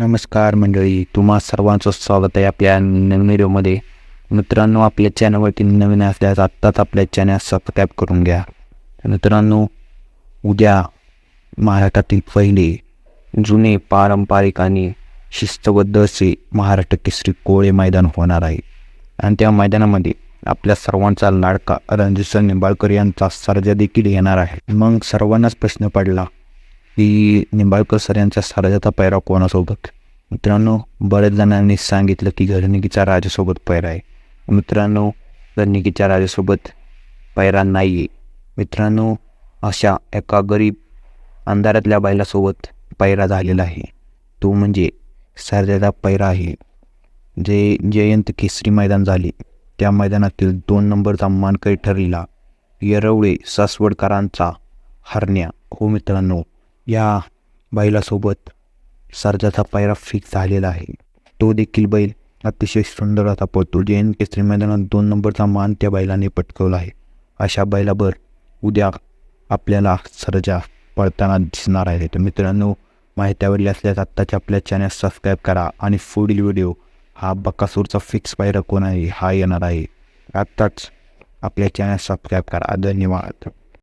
नमस्कार मंडळी तुम्हा सर्वांचं स्वागत आहे आपल्या नवीन व्हिडिओमध्ये. मित्रांनो आपल्या चॅनलवरती नवीन असल्यास आत्ताच आपल्या चॅनल सबस्क्राईब करून घ्या. मित्रांनो उद्या महाराष्ट्रातील पहिले जुने पारंपरिक आणि शिस्तबद्ध असे महाराष्ट्र केसरी कोळे मैदान होणार आहे. आणि त्या मैदानामध्ये आपल्या सर्वांचा लाडका रणजित निंबाळकर यांचा सर्जा देखील येणार आहे. मग सर्वांनाच प्रश्न पडला की निंबाळकर सर यांच्या सारजाचा पैरा कोणासोबत? मित्रांनो बऱ्याच जणांनी सांगितलं की घरनिकीचा राजासोबत पैरा आहे. मित्रांनो घरनिकीच्या राजासोबत पैरा नाही आहे मित्रांनो अशा एका गरीब अंधारातल्या बैलासोबत पैरा झालेला आहे. तो म्हणजे सारजाचा पैरा आहे. जे जयंत केसरी मैदान झाले. त्या मैदानातील दोन नंबरचा मानकरी ठरलेला येरवळे सासवडकरांचा हरण्या. हो मित्रांनो या बैलासोबत सर्जाचा पायरा फिक्स झालेला आहे. तो देखील बैल अतिशय सुंदर असा पळतो. एन केसरी मैदानात दोन नंबरचा मान त्या बैलाने पटकवला आहे. अशा बैलावर उद्या आपल्याला सर्जा पळताना दिसणार आहे. तर मित्रांनो माहिती आवडली असल्यास आत्ताच्या आपल्या चॅनल सबस्क्राईब करा आणि पुढील व्हिडिओ हा बकासूरचा फिक्स पायरा कोण आहे हा येणार आहे. आत्ताच आपल्या चॅनल सबस्क्राईब करा. धन्यवाद.